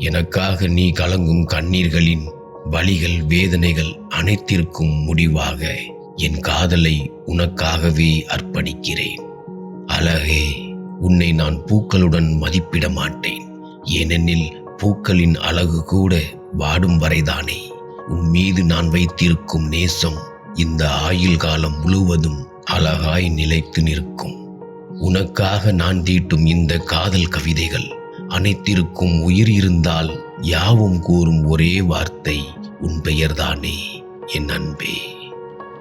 எனக்காக நீ கலங்கும் கண்ணீர்களின் வழிகள் வேதனைகள் அனைத்திற்கும் முடிவாக என் காதலை உனக்காகவே அர்ப்பணிக்கிறேன். அழகே உன்னை நான் பூக்களுடன் மதிப்பிட மாட்டேன். ஏனெனில் பூக்களின் அழகு கூட வாடும் வரைதானே. உன் மீது நான் வைத்திருக்கும் நேசம் இந்த ஆயுள் காலம் முழுவதும் அழகாய் நிலைத்து நிற்கும். உனக்காக நான் தீட்டும் இந்த காதல் கவிதைகள் அனைத்திற்கும் உயிர் இருந்தால் யாவும் கூறும் ஒரே வார்த்தை உன் பெயர்தானே என் அன்பே.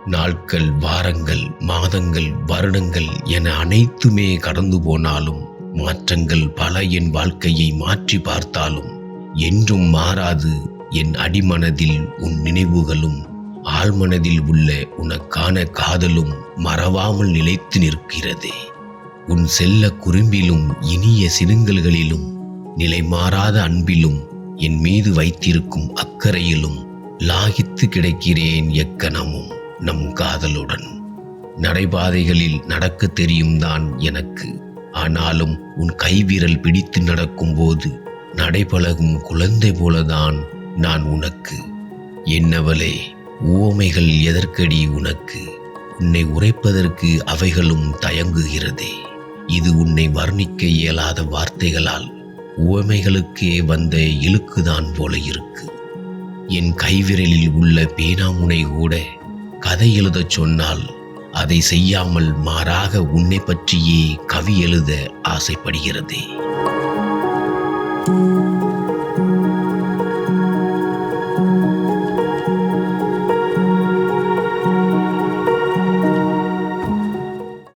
நாட்கள் வாரங்கள் மாதங்கள் வருடங்கள் என அனைத்துமே கடந்து போனாலும் மாற்றங்கள் பல என் வாழ்க்கையை மாற்றி பார்த்தாலும் என்றும் மாறாது என் அடிமனதில் உன் நினைவுகளும் ஆழ்மனதில் உள்ள உனக்கான காதலும் மறவாமல் நிலைத்து நிற்கிறது. உன் செல்ல குறும்பிலும் இனிய சினுங்கல்களிலும் நிலைமாறாத அன்பிலும் என் மீது வைத்திருக்கும் அக்கறையிலும் லாகித்து கிடக்கிறேன் எக்கணமும் நம் காதலுடன். நடைபாதைகளில் நடக்க தெரியும் தான் எனக்கு. ஆனாலும் உன் கைவிரல் பிடித்து நடக்கும்போது நடைபழகும் குழந்தை போலதான் நான் உனக்கு. என்னவளே உவமைகள் எதற்கடி உனக்கு? உன்னை உரைப்பதற்கு அவைகளும் தயங்குகிறதே. இது உன்னை வர்ணிக்க இயலாத வார்த்தைகளால் உவமைகளுக்கே வந்த இழுக்குதான் போல இருக்கு. என் கைவிரலில் உள்ள பேனாமுனை கூட கதை எழுதச் சொன்னால் அதை செய்யாமல் மாறாக உன்னை பற்றியே கவி எழுத ஆசைப்படுகிறதே.